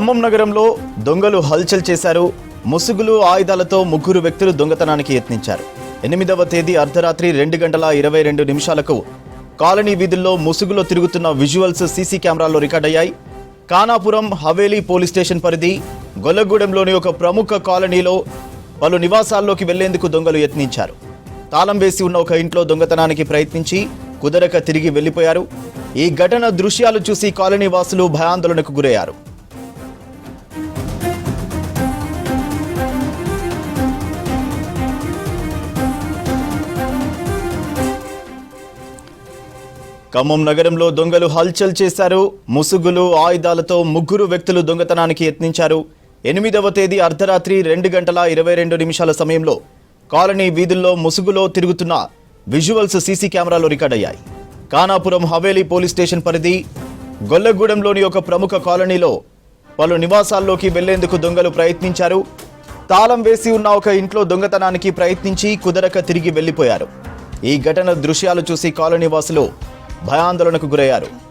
ఖమ్మం నగరంలో దొంగలు హల్చల్ చేశారు. ముసుగులు ఆయుధాలతో ముగ్గురు వ్యక్తులు దొంగతనానికి యత్నించారు. ఎనిమిదవ తేదీ అర్ధరాత్రి రెండు గంటల ఇరవై రెండు నిమిషాలకు కాలనీ వీధుల్లో ముసుగులో తిరుగుతున్న విజువల్స్ సీసీ కెమెరాల్లో రికార్డయ్యాయి. కానాపురం హవేలీ పోలీస్ స్టేషన్ పరిధి గొల్లగూడెంలోని ఒక ప్రముఖ కాలనీలో పలు నివాసాల్లోకి వెళ్ళేందుకు దొంగలు యత్నించారు. తాళం వేసి ఉన్న ఒక ఇంట్లో దొంగతనానికి ప్రయత్నించి కుదరక తిరిగి వెళ్ళిపోయారు ఈ ఘటన దృశ్యాలు చూసి కాలనీ వాసులు భయాందోళనకు గురయ్యారు. ఖమ్మం నగరంలో దొంగలు హల్చల్ చేశారు. ముసుగులు ఆయుధాలతో ముగ్గురు వ్యక్తులు దొంగతనానికి యత్నించారు. ఎనిమిదవ తేదీ అర్ధరాత్రి రెండు గంటల ఇరవై రెండు నిమిషాల సమయంలో కాలనీ వీధుల్లో ముసుగులో తిరుగుతున్న విజువల్స్ సీసీ కెమెరాలో రికార్డయ్యాయి. కానాపురం హవేలీ పోలీస్ స్టేషన్ పరిధి గొల్లగూడెంలోని ఒక ప్రముఖ కాలనీలో పలు నివాసాల్లోకి వెళ్ళేందుకు దొంగలు ప్రయత్నించారు. తాళం వేసి ఉన్న ఒక ఇంట్లో దొంగతనానికి ప్రయత్నించి కుదరక తిరిగి వెళ్ళిపోయారు ఈ ఘటన దృశ్యాలు చూసి కాలనీ వాసులు భయాందోళనకు గురయ్యారు.